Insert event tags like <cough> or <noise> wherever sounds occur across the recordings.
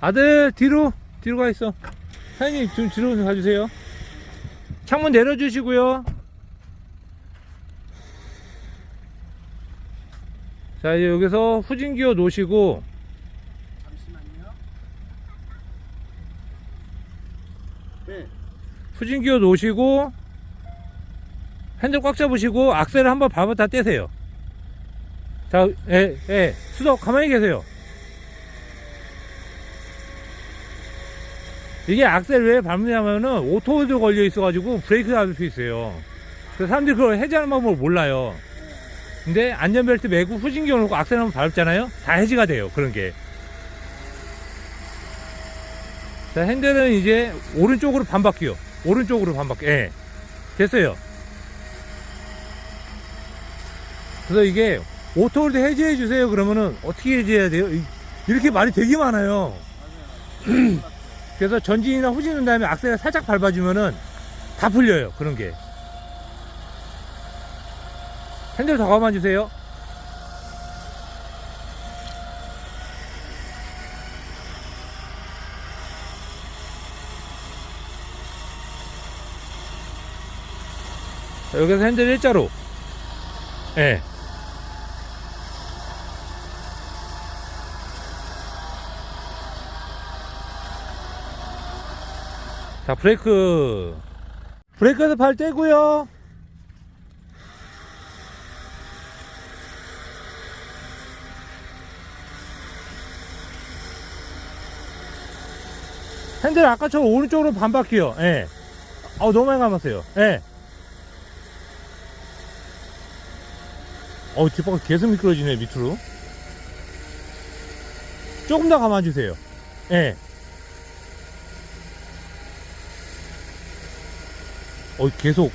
아들 뒤로 뒤로 가 있어. 사장님 좀 뒤로 좀 가주세요. 창문 내려주시고요. 자 이제 여기서 후진기어 놓으시고. 잠시만요. 네. 후진기어 놓으시고 핸들 꽉 잡으시고 악셀을 한번 밟았다 떼세요. 자, 예, 예, 수덕 가만히 계세요 이게 악셀 왜 밟느냐면은 오토홀드 걸려 있어가지고 브레이크 잡을 수 있어요 그래서 사람들이 그걸 해제하는 방법을 몰라요 근데 안전벨트 매고 후진기어 놓고 악셀 한번 밟잖아요 다 해지가 돼요 그런 게 자, 핸들은 이제 오른쪽으로 반바퀴요. 오른쪽으로 반바퀴. 예. 됐어요. 그래서 이게 오토홀드 해제해 주세요. 그러면은 어떻게 해제해야 돼요? 이- 이렇게 말이 되게 많아요. 그래서 전진이나 후진 한 다음에 악셀을 살짝 밟아주면은 다 풀려요. 그런 게. 핸들 더 감아 주세요. 자, 여기서 핸들 일자로. 예. 자, 브레이크. 브레이크에서 발 떼고요. 핸들 아까처럼 오른쪽으로 반바퀴요. 예. 어, 너무 많이 감았어요. 예. 어, 뒷바퀴 계속 미끄러지네, 밑으로. 조금 더 감아주세요. 예. 어, 계속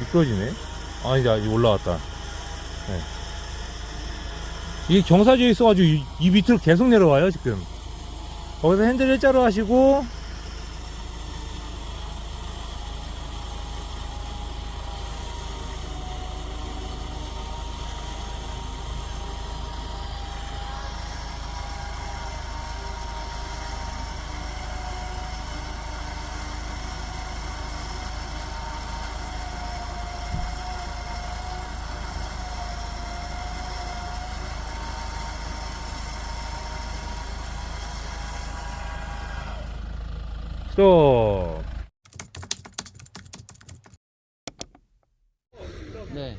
미끄러지네. 아, 이제 올라왔다. 예. 이게 경사지에 있어가지고 이, 이 밑으로 계속 내려와요, 지금. 거기서 핸들 일자로 하시고, 스톱. 네.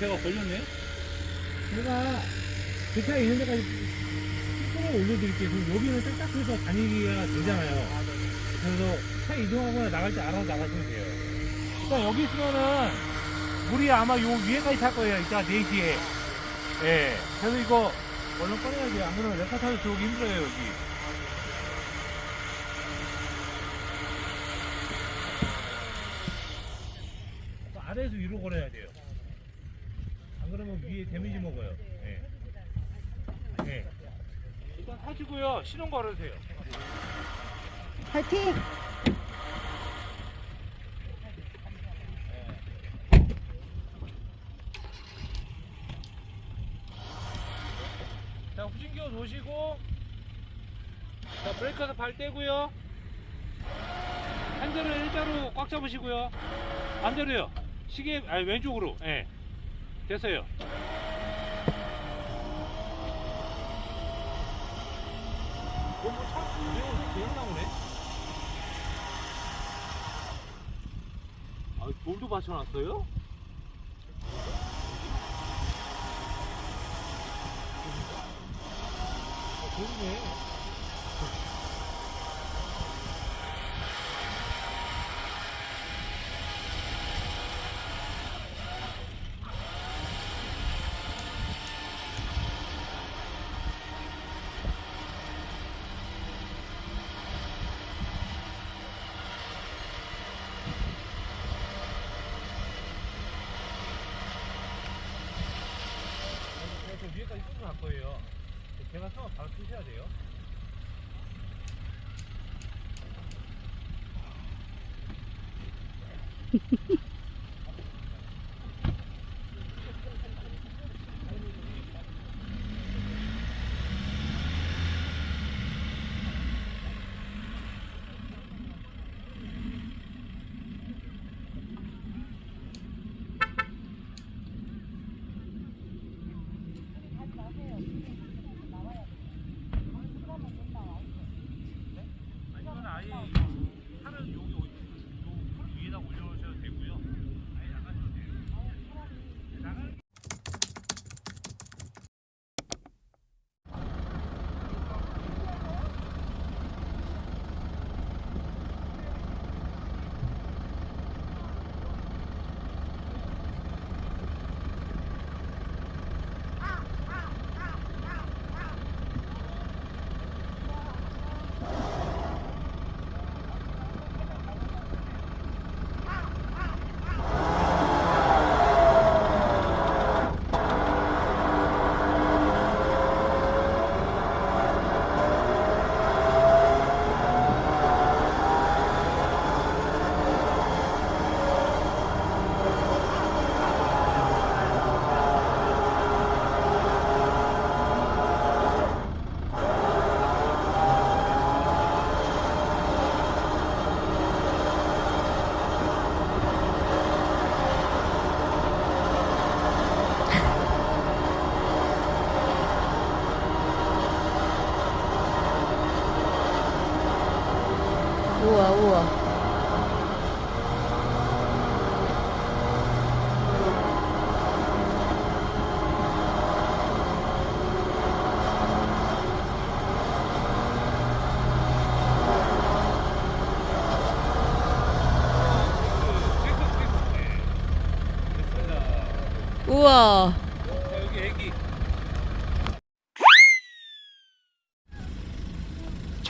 배가 걸렸네? 제가 그 차에 있는 데까지 뚜껑을 올려드릴게요. 여기는 딱딱해서 다니기가 되잖아요. 그래서 차 이동하거나 나갈 때 알아서 나가시면 돼요. 일단 여기 있으면은 물이 아마 요 위에까지 찰 거예요. 이따 4시에. 예. 그래서 이거 얼른 꺼내야 돼요. 안 그러면 레카 타서 들어오기 힘들어요, 여기. 또 아래에서 위로 걸어야 돼요. 안 그러면 위에 데미지 먹어요. 예. 예. 일단 타시고요. 시동 걸으세요. 파이팅! 자, 후진기어 놓으시고, 자, 브레이크에서 발 떼고요. 핸들을 일자로 꽉 잡으시고요. 반대로요. 시계, 아니, 왼쪽으로. 예. 됐어요. 내용 계속 나오네? 아, 돌도 받쳐놨어요? 아, 그러네. 갈 거예요. 제가 서 바로 쓰셔야 돼요. <laughs>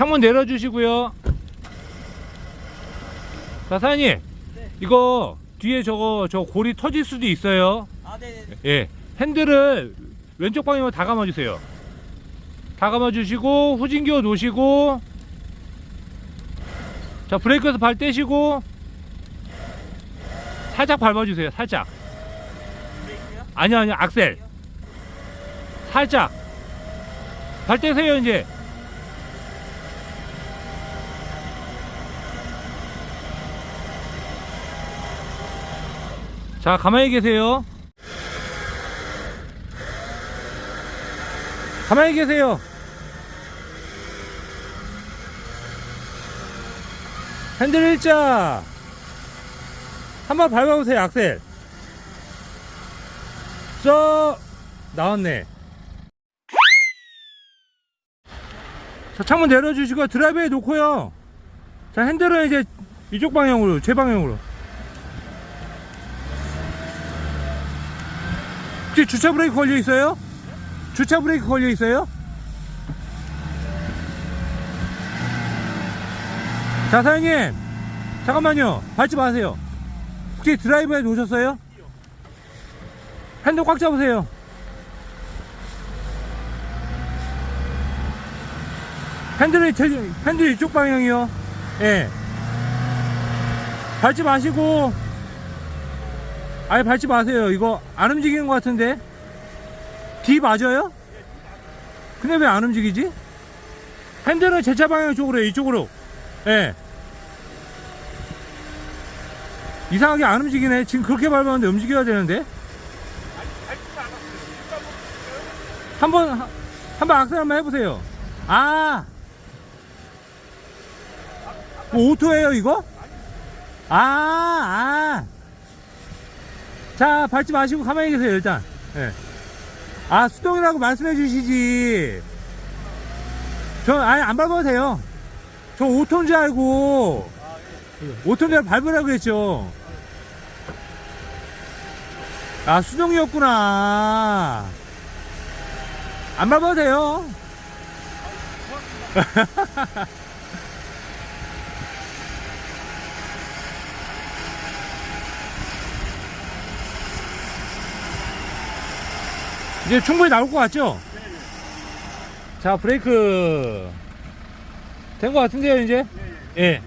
창문 내려주시고요. 자, 사장님. 이거 뒤에 저거 저 고리 터질 수도 있어요. 아, 네. 예. 핸들을 왼쪽 방향으로 다 감아주세요. 다 감아주시고, 후진기어 놓으시고, 자, 브레이크에서 발 떼시고, 살짝 밟아주세요. 살짝. 브레이크요? 아니요, 아니요, 악셀. 살짝. 발 떼세요, 이제. 자, 가만히 계세요. 가만히 계세요. 핸들 일자. 한번 밟아보세요, 악셀. 저 나왔네. 자 창문 내려주시고 드라이브에 놓고요. 자 핸들은 이제 이쪽 방향으로 제 방향으로. 혹시 주차 브레이크 걸려 있어요? 주차 브레이크 걸려 있어요? 자 사장님 잠깐만요 밟지 마세요. 혹시 드라이브에 놓으셨어요? 핸들 꽉 잡으세요. 핸들이 제, 핸들 이쪽 방향이요. 예. 밟지 마시고, 아예 밟지 마세요. 이거 안 움직이는 것 같은데? D 맞아요? 근데 왜 안 움직이지? 핸들은 제 차 방향 쪽으로. 이쪽으로. 예. 이상하게 안 움직이네. 지금 그렇게 밟았는데 움직여야 되는데? 한 번 한- 한번 악셀 한번 해보세요. 아, 뭐 오토예요 이거? 아, 아. 자 밟지 마시고 가만히 계세요 일단. 예. 아 수동이라고 말씀해 주시지. 저 아예 안 밟아도 돼요. 저 오토인 줄 알고 오토인 줄 알고 밟으라고 했죠. 아 수동이었구나. 안 밟아도 돼요. <laughs> 이제 충분히 나올 것 같죠? 자, 브레이크. 된 것 같은데요, 이제? 예.